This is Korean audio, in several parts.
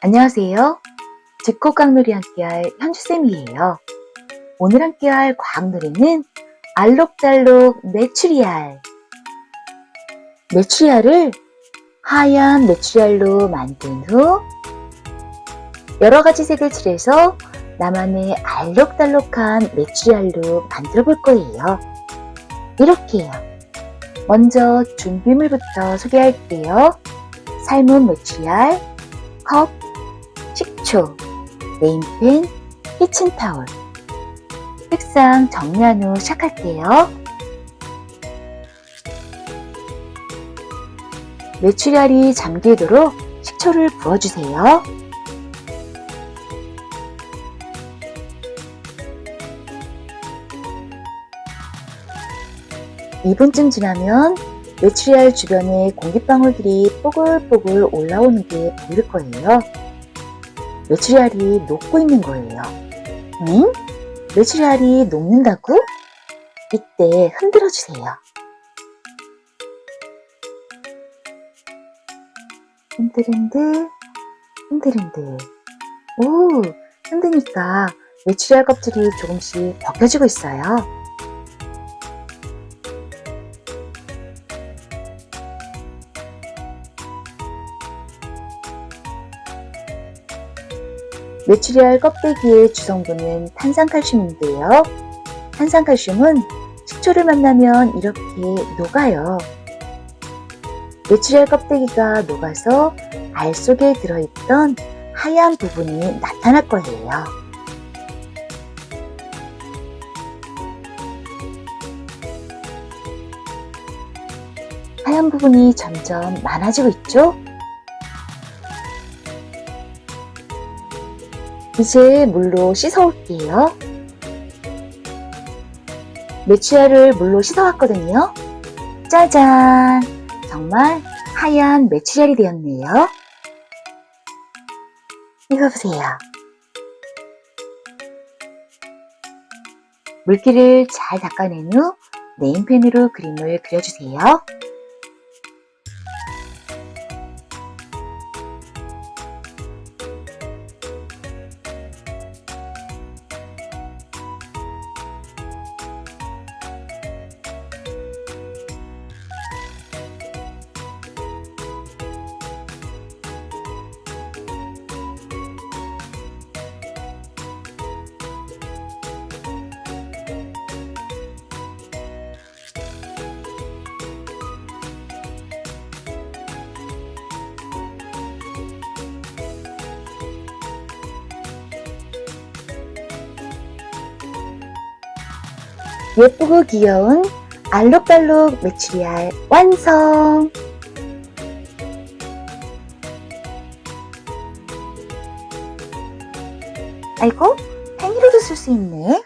안녕하세요. 집콕 강놀이 함께할 현주쌤이에요. 오늘 함께할 과학놀이는 알록달록 메추리알. 메추리알을 하얀 메추리알로 만든 후 여러 가지 색을 칠해서 나만의 알록달록한 메추리알로 만들어 볼 거예요. 이렇게요. 먼저 준비물부터 소개할게요. 삶은 메추리알, 컵, 식초, 네임펜, 키친타올. 색상 정리한 후 시작할게요. 메추리알이 잠기도록 식초를 부어주세요. (2분쯤) 지나면 메추리알 주변에 공기방울들이 뽀글뽀글 올라오는 게 보일 거예요. 메추리알이 녹고 있는 거예요. 응? 메추리알이 녹는다고? 이때 흔들어 주세요. 흔들흔들, 흔들흔들. 오, 흔드니까 메추리알 껍질이 조금씩 벗겨지고 있어요. 메추리알 껍데기의 주성분은 탄산칼슘인데요. 탄산칼슘은 식초를 만나면 이렇게 녹아요. 메추리알 껍데기가 녹아서 알 속에 들어있던 하얀 부분이 나타날 거예요. 하얀 부분이 점점 많아지고 있죠? 이제 물로 씻어 올게요. 메추리알을 물로 씻어 왔거든요. 짜잔! 정말 하얀 메추리알이 되었네요. 이거 보세요. 물기를 잘 닦아낸 후 네임펜으로 그림을 그려주세요. 예쁘고 귀여운 알록달록 메추리알 완성! 아이고, 팽이로도 쓸 수 있네.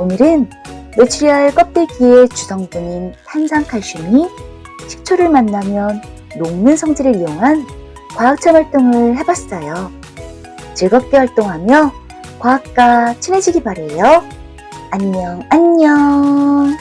오늘은 메추리알 껍데기의 주성분인 탄산칼슘이 식초를 만나면 녹는 성질을 이용한 과학체 활동을 해봤어요. 즐겁게 활동하며 과학과 친해지기 바래요. 안녕, 안녕.